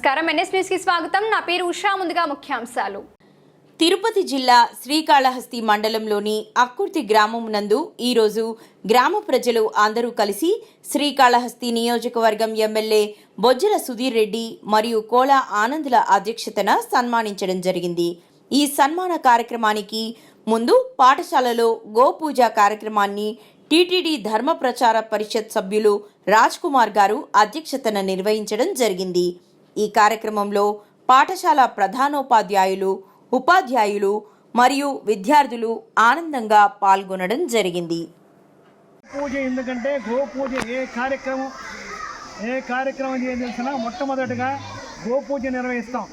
నమస్కారం. ఎన్ఎస్ న్యూస్కి స్వాగతం. నా పేరు ఉషా. ముందుగా ముఖ్యాంశాలు. తిరుపతి జిల్లా శ్రీకాళహస్తి మండలంలోని అక్కుర్తి గ్రామం నందు ఈరోజు గ్రామ ప్రజలు అందరూ కలిసి శ్రీకాళహస్తి నియోజకవర్గం ఎమ్మెల్యే బొజ్జల సుధీర్ రెడ్డి మరియు కోలా ఆనందుల అధ్యక్షతన సన్మానించడం జరిగింది. ఈ సన్మాన కార్యక్రమానికి ముందు పాఠశాలలో గోపూజ కార్యక్రమాన్ని టీటీడీ ధర్మ ప్రచార పరిషత్ సభ్యులు రాజ్ కుమార్ గారు అధ్యక్షతన నిర్వహించడం జరిగింది. ఈ కార్యక్రమంలో పాఠశాల ప్రధానోపాధ్యాయులు ఉపాధ్యాయులు మరియు విద్యార్థులు ఆనందంగా పాల్గొనడం జరిగింది. పూజ ఎందుకంటే గోపూజ ఏ కార్యక్రమం ఏ కార్యక్రమం చేయాల్సిన మొట్టమొదటిగా గోపూజ నిర్వహిస్తాం.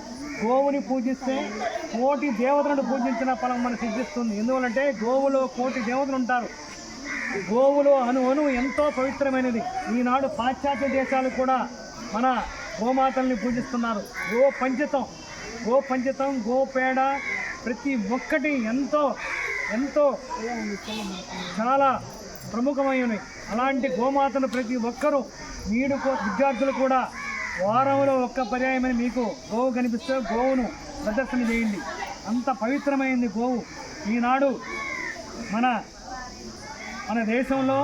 గోవుని పూజిస్తే కోటి దేవతలను పూజించిన ఫలం మనకు సిద్ధిస్తుంది. ఎందువలంటే గోవులో కోటి దేవతలు ఉంటారు. గోవులు అను అను ఎంతో పవిత్రమైనది. ఈనాడు పాశ్చాత్య దేశాలు కూడా మన గోమాతల్ని పూజిస్తున్నారు. గో పంచితం గో పంచితం గో పేడ ప్రతి ఒక్కటి ఎంతో ఎంతో చాలా ప్రముఖమైనవి అలాంటి గోమాతను ప్రతి ఒక్కరూ మీరు విద్యార్థులు కూడా వారంలో ఒక్క పర్యాయమని మీకు గోవు కనిపిస్తే గోవును ప్రదర్శన చేయండి. అంత పవిత్రమైంది గోవు. ఈనాడు మన మన దేశంలో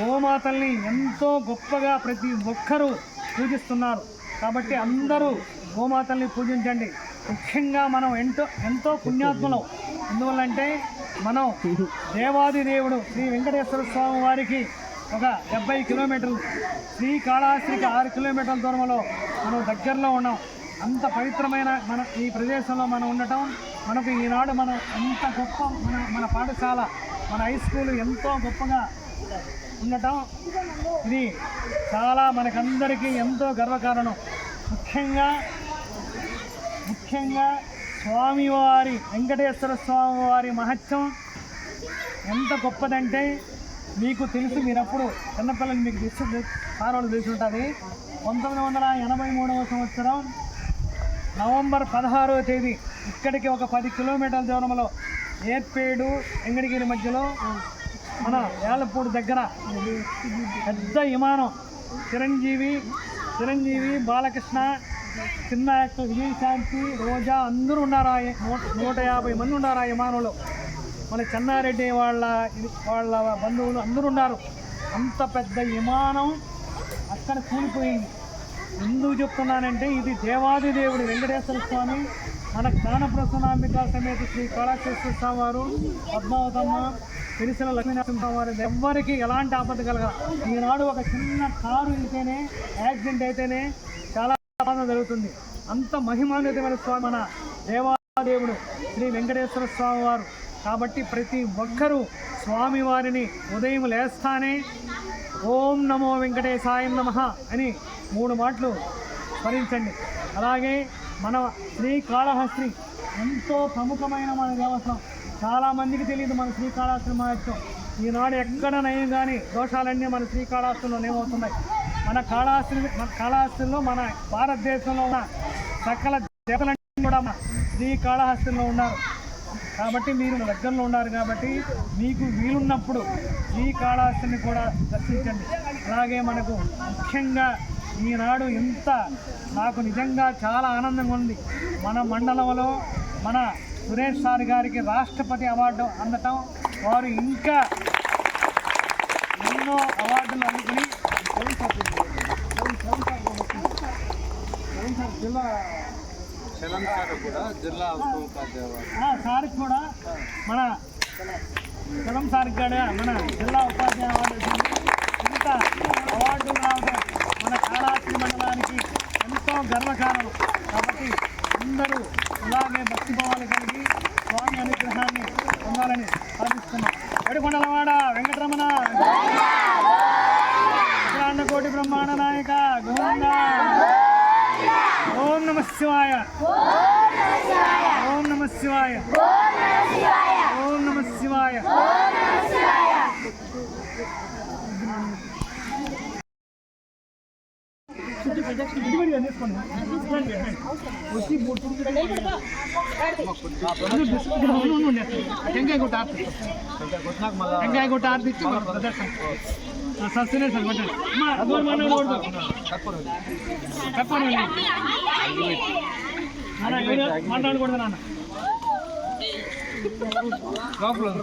గోమాతల్ని ఎంతో గొప్పగా ప్రతి ఒక్కరూ పూజిస్తున్నారు. కాబట్టి అందరూ గోమాతల్ని పూజించండి. ముఖ్యంగా మనం ఎంతో ఎంతో పుణ్యాత్మలం. ఎందువల్లంటే మనం దేవాది దేవుడు శ్రీ వెంకటేశ్వర స్వామి వారికి ఒక డెబ్బై కిలోమీటర్లు శ్రీకాళహస్తికి ఆరు కిలోమీటర్ల దూరంలో మనం దగ్గరలో ఉన్నాం. అంత పవిత్రమైన మన ఈ ప్రదేశంలో మనం ఉండటం మనకు ఈనాడు మనం ఎంత గొప్ప మన మన పాఠశాల మన హై స్కూల్ ఎంతో గొప్పగా ఉండటం. ఇది చాలా మనకందరికీ ఎంతో గర్వకారణం. ముఖ్యంగా ముఖ్యంగా స్వామివారి వెంకటేశ్వర స్వామి వారి మహత్యం ఎంత గొప్పదంటే మీకు తెలుసు మీరప్పుడు చిన్నపిల్లలు మీకు తెలుసు సార్ తెలిసి ఉంటుంది పంతొమ్మిది వందల ఎనభై మూడవ సంవత్సరం నవంబర్ పదహారవ తేదీ ఇక్కడికి ఒక పది కిలోమీటర్ల దూరంలో ఏర్పేడు వెంకటగిరి మధ్యలో మన ఏలపూడి దగ్గర పెద్ద విమానం. చిరంజీవి చిరంజీవి బాలకృష్ణ చిన్న యాక్టర్ విజయశాంతి రోజా అందరూ ఉన్నారా నూట యాభై మంది ఉన్నారు ఆ విమానంలో. మన చెన్నారెడ్డి వాళ్ళ వాళ్ళ బంధువులు అందరూ ఉన్నారు. అంత పెద్ద విమానం అక్కడ కూలిపోయింది. ఎందుకు చెప్తున్నానంటే ఇది దేవాది దేవుడు వెంకటేశ్వర స్వామి మన జ్ఞానప్రసన్నాంబిక సమేత శ్రీ కాళాకేశ్వర స్వామి వారు పద్మావతమ్మ తెలిసిన లక్ష్మీనరసింహ వారి ఎవ్వరికి ఎలాంటి ఆపద కలగ ఈనాడు ఒక చిన్న కారు వెళ్తేనే యాక్సిడెంట్ అయితేనే చాలా ప్రమాదం జరుగుతుంది. అంత మహిమాన్వితమైన స్వామి మన దేవాదేవుడు శ్రీ వెంకటేశ్వర స్వామి వారు కాబట్టి ప్రతి ఒక్కరూ స్వామివారిని ఉదయం లేస్తానే ఓం నమో వెంకటేశాయం నమ అని మూడు మాటలు స్మరించండి. అలాగే మన శ్రీకాళహస్తి ఎంతో ప్రముఖమైన మన దేవస్థానం. చాలామందికి తెలియదు మన శ్రీకాళహస్తి మహత్వం ఈనాడు ఎక్కడ నయం కానీ దోషాలన్నీ మన శ్రీకాళహస్తిలో ఏమవుతున్నాయి మన కాళహస్తి మన కాళహస్తిలో మన భారతదేశంలో ఉన్న సకల దేవతలన్నీ కూడా మన శ్రీకాళహస్తిలో ఉన్నారు. కాబట్టి మీరు దగ్గరలో ఉన్నారు కాబట్టి మీకు వీలున్నప్పుడు శ్రీకాళహస్తిని కూడా దర్శించండి. అలాగే మనకు ముఖ్యంగా ఈనాడు ఇంత నాకు నిజంగా చాలా ఆనందంగా ఉంది. మన మండలంలో మన సురేష్ సార్ గారికి రాష్ట్రపతి అవార్డు అందటం వారు ఇంకా ఎన్నో అవార్డులు అందుకుని సార్ జిల్లా కూడా జిల్లా కూడా మన చలం సార్ కూడా మన జిల్లా ఉపాధ్యాయ అవార్డు వచ్చింది ఇంత అవార్డులు రావడం మన కాళాస్త్రి మండలానికి ఎంతో గర్వకారణం కాబట్టి అందరూ ఇలాగే భక్తిభావాలు కలిగి స్వామి అనుగ్రహాన్ని పొందాలని సాధిస్తున్నాం వడికొండలవాడ వెంకటరమణ. కోటి బ్రహ్మాండ నాయక గోవింద. ఓం నమ శివాయ. ఓం నమ శివాయ. ఓం నమ శివాయ. ಹೆಂಗೆ ಗೊತ್ತ ಹೆಂಗೆ ಗೊತ್ತ ಸಸ್ಯನೇ ಸರ್ ಬಟ್ಟೆ ಅದು ಮನೆ ನೋಡ್ದು ಕರ್ಕೊಂಡು ಮಾತಾಡ್ಕೊಡ್ದೆ ನಾನು ಪ್ರಾಬ್ಲಮ್